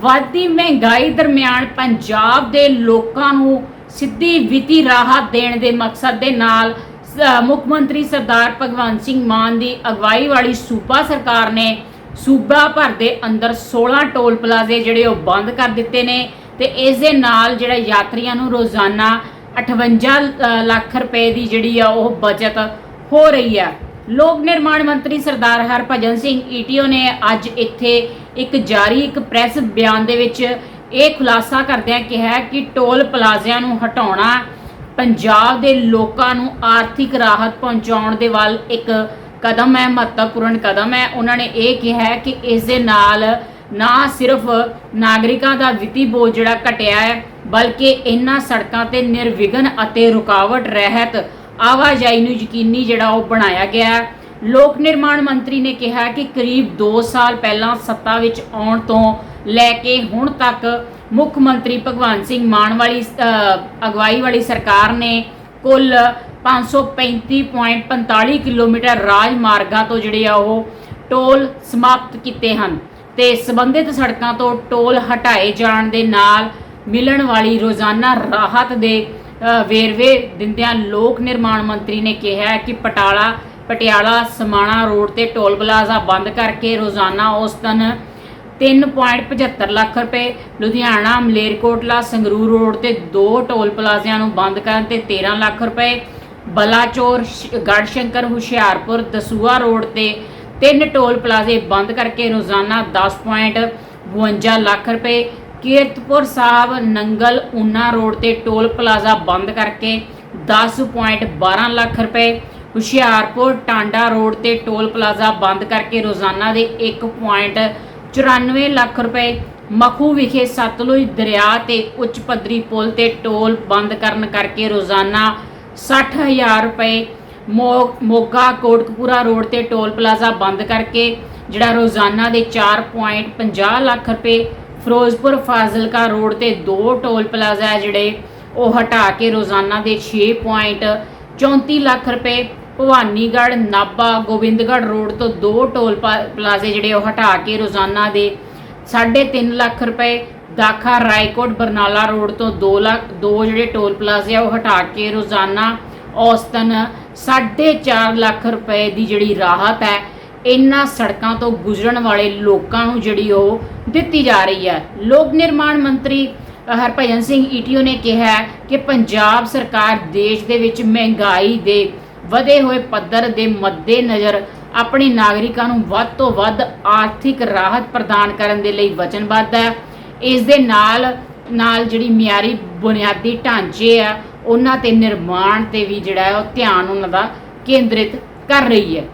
ਵੱਧਦੀ ਮਹਿੰਗਾਈ ਦਰਮਿਆਨ ਪੰਜਾਬ ਦੇ ਲੋਕਾਂ ਨੂੰ ਸਿੱਧੀ ਵਿੱਤੀ ਰਾਹਤ ਦੇਣ ਦੇ ਮਕਸਦ ਦੇ ਨਾਲ ਮੁੱਖ ਮੰਤਰੀ ਸਰਦਾਰ ਭਗਵੰਤ ਸਿੰਘ ਮਾਨ ਦੀ ਅਗਵਾਈ ਵਾਲੀ ਸੂਬਾ ਸਰਕਾਰ ਨੇ ਸੂਬਾ ਭਰ ਦੇ ਅੰਦਰ 16 ਟੋਲ ਪਲਾਜ਼ੇ ਜਿਹੜੇ ਉਹ ਬੰਦ ਕਰ ਦਿੱਤੇ ਨੇ ਤੇ ਇਸ ਦੇ ਨਾਲ ਜਿਹੜਾ ਯਾਤਰੀਆਂ ਨੂੰ ਰੋਜ਼ਾਨਾ 58 ਲੱਖ ਰੁਪਏ ਦੀ ਜਿਹੜੀ ਆ ਉਹ ਬਚਤ ਹੋ ਰਹੀ ਆ। ਲੋਕ ਨਿਰਮਾਣ ਮੰਤਰੀ ਸਰਦਾਰ ਹਰਭਜਨ ਸਿੰਘ ਈਟੀਓ ਨੇ ਅੱਜ ਇੱਥੇ ਇੱਕ ਜਾਰੀ ਇੱਕ ਪ੍ਰੈਸ ਬਿਆਨ ਦੇ ਵਿੱਚ ਇਹ ਖੁਲਾਸਾ ਕਰਦਿਆਂ ਕਿਹਾ ਕਿ ਟੋਲ ਪਲਾਜ਼ਿਆਂ ਨੂੰ ਹਟਾਉਣਾ, ਪੰਜਾਬ ਦੇ ਲੋਕਾਂ ਨੂੰ ਆਰਥਿਕ ਰਾਹਤ ਪਹੁੰਚਾਉਣ ਦੇ ਵੱਲ ਇੱਕ ਕਦਮ ਹੈ, ਮਹੱਤਵਪੂਰਨ ਕਦਮ ਹੈ। ਉਹਨਾਂ ਨੇ ਇਹ ਕਿਹਾ ਕਿ ਇਸ ਦੇ ਨਾਲ ਨਾ ਸਿਰਫ ਨਾਗਰਿਕਾਂ ਦਾ ਵਿੱਤੀ ਬੋਝ ਜਿਹੜਾ ਘਟਿਆ ਹੈ, ਬਲਕਿ ਇਹਨਾਂ ਸੜਕਾਂ ਤੇ ਨਿਰਵਿਘਨ ਅਤੇ ਰੁਕਾਵਟ ਰਹਿਤ ਆਵਾਜਾਈ ਨੂੰ ਯਕੀਨੀ ਜਿਹੜਾ ਉਹ ਬਣਾਇਆ ਗਿਆ ਲੋਕ ਨਿਰਮਾਣ ਮੰਤਰੀ ਨੇ ਕਿਹਾ ਕਿ ਕਰੀਬ 2 ਸਾਲ ਪਹਿਲਾਂ ਸੱਤਾ ਵਿੱਚ ਆਉਣ ਤੋਂ ਲੈ ਕੇ ਹੁਣ ਤੱਕ ਮੁੱਖ ਮੰਤਰੀ ਭਗਵੰਤ ਸਿੰਘ ਮਾਨ ਵਾਲੀ ਅਗਵਾਈ ਵਾਲੀ ਸਰਕਾਰ ਨੇ ਕੁੱਲ 535.45 ਕਿਲੋਮੀਟਰ ਰਾਜ ਮਾਰਗਾਂ ਤੋਂ ਜਿਹੜੇ ਆ ਉਹ ਟੋਲ ਸਮਾਪਤ ਕੀਤੇ ਹਨ ਤੇ ਸੰਬੰਧਿਤ ਸੜਕਾਂ ਤੋਂ ਟੋਲ ਹਟਾਏ ਜਾਣ ਦੇ ਨਾਲ ਮਿਲਣ ਵਾਲੀ ਰੋਜ਼ਾਨਾ ਰਾਹਤ ਦੇ ਵੇਰਵੇ ਦਿੰਦਿਆਂ ਲੋਕ ਨਿਰਮਾਣ ਮੰਤਰੀ ਨੇ ਕਿਹਾ ਕਿ ਪਟਾਲਾ, ਪਟਿਆਲਾ, ਸਮਾਣਾ ਰੋਡ ਤੇ ਟੋਲ ਪਲਾਜ਼ਾ ਬੰਦ ਕਰਕੇ ਰੋਜ਼ਾਨਾ ਔਸਤਨ 3.75 ਲੱਖ ਰੁਪਏ, ਲੁਧਿਆਣਾ, ਮਲੇਰਕੋਟਲਾ, ਸੰਗਰੂਰ ਰੋਡ ਤੇ ਦੋ ਟੋਲ ਪਲਾਜ਼ਿਆਂ ਨੂੰ ਬੰਦ ਕਰਨ ਤੇ 13 ਲੱਖ ਰੁਪਏ, ਬਲਾਚੌਰ, ਸ਼- ਗੜਸ਼ੰਕਰ ਹੁਸ਼ਿਆਰਪੁਰ ਦਸੂਆ ਰੋਡ ਤੇ ਤਿੰਨ ਟੋਲ ਪਲਾਜ਼ੇ ਬੰਦ ਕਰਕੇ ਰੋਜ਼ਾਨਾ 10.52 ਲੱਖ ਰੁਪਏ ਕੀਰਤਪੁਰ ਸਾਹਿਬ ਨੰਗਲ ਊਨਾ ਰੋਡ ਤੇ ਟੋਲ ਪਲਾਜ਼ਾ ਬੰਦ ਕਰਕੇ 10.12 ਲੱਖ ਰੁਪਏ ਹੁਸ਼ਿਆਰਪੁਰ ਟਾਂਡਾ ਰੋਡ ਤੇ ਟੋਲ ਪਲਾਜ਼ਾ ਬੰਦ ਕਰਕੇ ਰੋਜ਼ਾਨਾ ਦੇ 1.94 ਲੱਖ ਰੁਪਏ ਮਖੂ ਵਿਖੇ ਸਤਲੁਜ ਦਰਿਆ ਤੇ ਉੱਚ ਪੱਧਰੀ ਪੁਲ ਤੇ ਟੋਲ ਬੰਦ ਕਰਨ ਕਰਕੇ ਰੋਜ਼ਾਨਾ 60000 ਰੁਪਏ ਮੋ- ਮੋਗਾ ਕੋਟਕਪੂਰਾ ਰੋਡ ਤੇ ਟੋਲ ਪਲਾਜ਼ਾ ਬੰਦ ਕਰਕੇ ਜਿਹੜਾ ਰੋਜ਼ਾਨਾ ਦੇ 4.50 ਲੱਖ ਰੁਪਏ ਫਿਰੋਜ਼ਪੁਰ ਫਾਜ਼ਿਲਕਾ ਰੋਡ ਤੇ ਦੋ ਟੋਲ ਪਲਾਜ਼ਾ ਹੈ ਜਿਹੜੇ ਉਹ ਹਟਾ ਕੇ ਰੋਜ਼ਾਨਾ ਦੇ 6.34 ਲੱਖ ਰੁਪਏ ਭਵਾਨੀਗੜ੍ਹ, ਨਾਭਾ, ਗੋਬਿੰਦਗੜ੍ਹ ਰੋਡ ਤੋਂ ਦੋ ਟੋਲ ਪਾ- ਪਲਾਜ਼ੇ ਜਿਹੜੇ ਉਹ ਹਟਾ ਕੇ ਰੋਜ਼ਾਨਾ ਦੇ 3.5 ਲੱਖ ਰੁਪਏ ਦਾਖਾ ਰਾਏਕੋਟ, ਬਰਨਾਲਾ ਰੋਡ ਤੋਂ 2 ਲੱਖ, ਦੋ ਜਿਹੜੇ ਟੋਲ ਪਲਾਜ਼ੇ ਆ ਉਹ ਹਟਾ ਕੇ ਰੋਜ਼ਾਨਾ ਔਸਤਨ 4.5 ਲੱਖ ਰੁਪਏ ਦੀ ਜਿਹੜੀ ਰਾਹਤ ਹੈ ਇਹਨਾਂ ਸੜਕਾਂ ਤੋਂ ਗੁਜ਼ਰਨ ਵਾਲੇ ਲੋਕਾਂ ਨੂੰ ਜਿਹੜੀ ਉਹ ਦਿੱਤੀ ਜਾ ਰਹੀ ਹੈ। ਲੋਕ ਨਿਰਮਾਣ ਮੰਤਰੀ ਹਰਭਜਨ ਸਿੰਘ ਈਟੀਓ ਨੇ ਕਿਹਾ ਕਿ ਪੰਜਾਬ ਸਰਕਾਰ ਦੇਸ਼ ਦੇ ਵਿੱਚ ਮਹਿੰਗਾਈ ਦੇ ਵਧੇ ਹੋਏ ਪੱਧਰ ਦੇ ਮੱਦੇਨਜ਼ਰ ਆਪਣੇ ਨਾਗਰਿਕਾਂ ਨੂੰ ਵੱਧ ਤੋਂ ਵੱਧ ਆਰਥਿਕ ਰਾਹਤ ਪ੍ਰਦਾਨ ਕਰਨ ਦੇ ਲਈ ਵਚਨਬੱਧ ਹੈ। ਇਸ ਦੇ ਨਾਲ ਨਾਲ ਜਿਹੜੀ ਮਿਆਰੀ ਬੁਨਿਆਦੀ ਢਾਂਚੇ ਆ, ਉਹਨਾਂ ਤੇ ਨਿਰਮਾਣ ਤੇ ਵੀ ਜਿਹੜਾ ਹੈ ਉਹ ਧਿਆਨ ਉਹਨਾਂ ਦਾ ਕੇਂਦਰਿਤ ਕਰ ਰਹੀ ਹੈ।